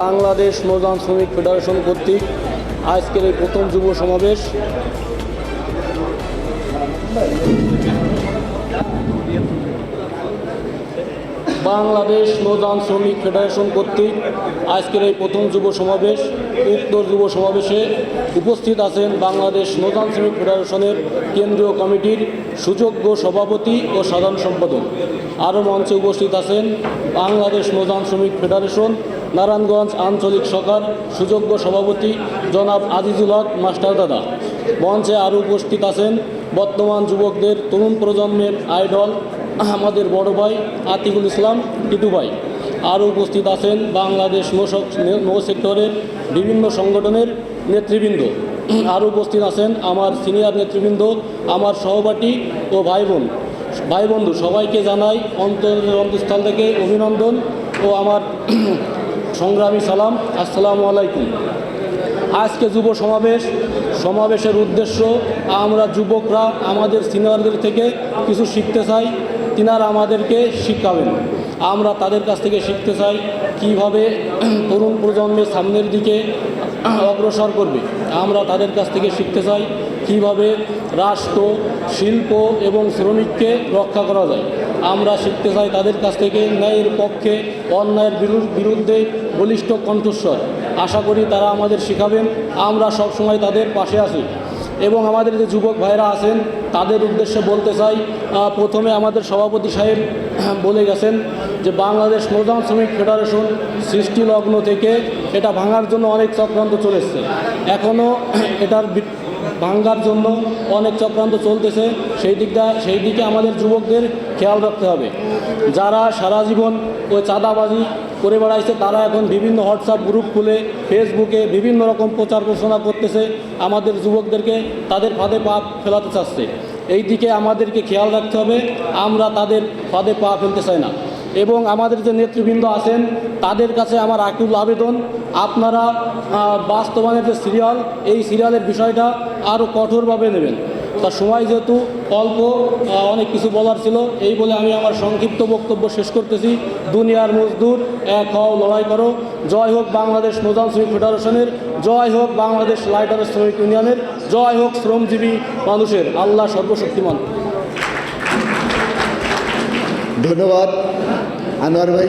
বাংলাদেশ মজদান শ্রমিক ফেডারেশন কর্তৃক আজকের এই প্রথম যুব সমাবেশ। বাংলাদেশ নৌযান শ্রমিক ফেডারেশন কর্তৃক আজকের এই প্রথম যুব সমাবেশ উক্ত যুব সমাবেশে উপস্থিত আছেন বাংলাদেশ নৌযান শ্রমিক ফেডারেশনের কেন্দ্রীয় কমিটির সুযোগ্য সভাপতি ও সাধারণ সম্পাদক। আরও মঞ্চে উপস্থিত আছেন বাংলাদেশ নৌযান শ্রমিক ফেডারেশন, নারায়ণগঞ্জ আঞ্চলিক শাখার সুযোগ্য সভাপতি জনাব আজিজুল হক, মাস্টার দাদা। মঞ্চে আরও উপস্থিত আছেন বর্তমান যুবকদের, তরুণ প্রজন্মের আইডল আমাদের বড় ভাই আতিকুল ইসলাম টিটু ভাই। আরও উপস্থিত আছেন বাংলাদেশ নৌ সক- নৌ সেক্টরের বিভিন্ন সংগঠনের নেতৃবৃন্দ। আরও উপস্থিত আছেন আমার সিনিয়র নেতৃবৃন্দ, আমার সহপাঠী ও ভাই বোন। ভাই বন্ধু, সবাইকে জানাই অন্তরের অন্তঃস্থল থেকে অভিনন্দন ও আমার সংগ্রামী সালাম। আসসালামু আলাইকুম। আজকে যুব সমাবেশ। সমাবেশের উদ্দেশ্য আমরা যুবকরা, আমাদের সিনিয়রদের থেকে কিছু শিখতে চাই। তিনারা আমাদেরকে শিখাবেন। আমরা তাদের কাছ থেকে শিখতে চাই কীভাবে তরুণ প্রজন্মের সামনের দিকে অগ্রসর করবে। আমরা তাদের কাছ থেকে শিখতে চাই কীভাবে রাষ্ট্র, শিল্প এবং শ্রমিককে রক্ষা করা যায়। আমরা শিখতে চাই তাদের কাছ থেকে ন্যায়ের পক্ষে, অন্যায়ের বিরু- বিরুদ্ধে বলিষ্ঠ কণ্ঠস্বর। আশা করি তারা আমাদের শেখাবেন। আমরা সবসময় তাদের পাশে আসি এবং আমাদের যে যুবক ভাইরা আছেন তাদের উদ্দেশ্যে বলতে চাই প্রথমে আমাদের সভাপতি সাহেব বলে গেছেন যে বাংলাদেশ প্রধান শ্রমিক ফেডারেশন সৃষ্টি লগ্ন থেকে এটা ভাঙার জন্য অনেক চক্রান্ত চলেছে। এখনও এটার ভাঙ্গার জন্য অনেক চক্রান্ত চলতেছে। সেই দিকটা, সেই দিকে আমাদের যুবকদের খেয়াল রাখতে হবে। যারা সারা জীবন ওই চাঁদাবাজি করে বেড়াইছে, তারা এখন বিভিন্ন হোয়াটসঅ্যাপ গ্রুপ খুলে ফেসবুকে বিভিন্ন রকম প্রচার ঘোষণা করতেছে। আমাদের যুবকদেরকে তাদের ফাঁদে পা ফেলাতে চাচ্ছে। এই দিকে আমাদেরকে খেয়াল রাখতে হবে। আমরা তাদের ফাঁদে পা ফেলতে চাই না। এবং আমাদের যে নেতৃবৃন্দ আছেন, তাদের কাছে আমার আকুল আবেদন। আপনারা বাস্তবায়নের যে সিরিয়াল এই সিরিয়ালের বিষয়টা আরও কঠোরভাবে নেবেন। তার সময় যেহেতু অল্প অনেক কিছু বলার ছিল, এই বলে আমি আমার সংক্ষিপ্ত বক্তব্য শেষ করতেছি। দুনিয়ার মজদুর, এক হও, লড়াই করো। জয় হোক বাংলাদেশ নৌযান শ্রমিক ফেডারেশনের, জয় হোক বাংলাদেশ লাইটার শ্রমিক ইউনিয়নের, জয় হোক শ্রমজীবী মানুষের। আল্লাহ সর্বশক্তিমান। ধন্যবাদ আনোয়ার ভাই।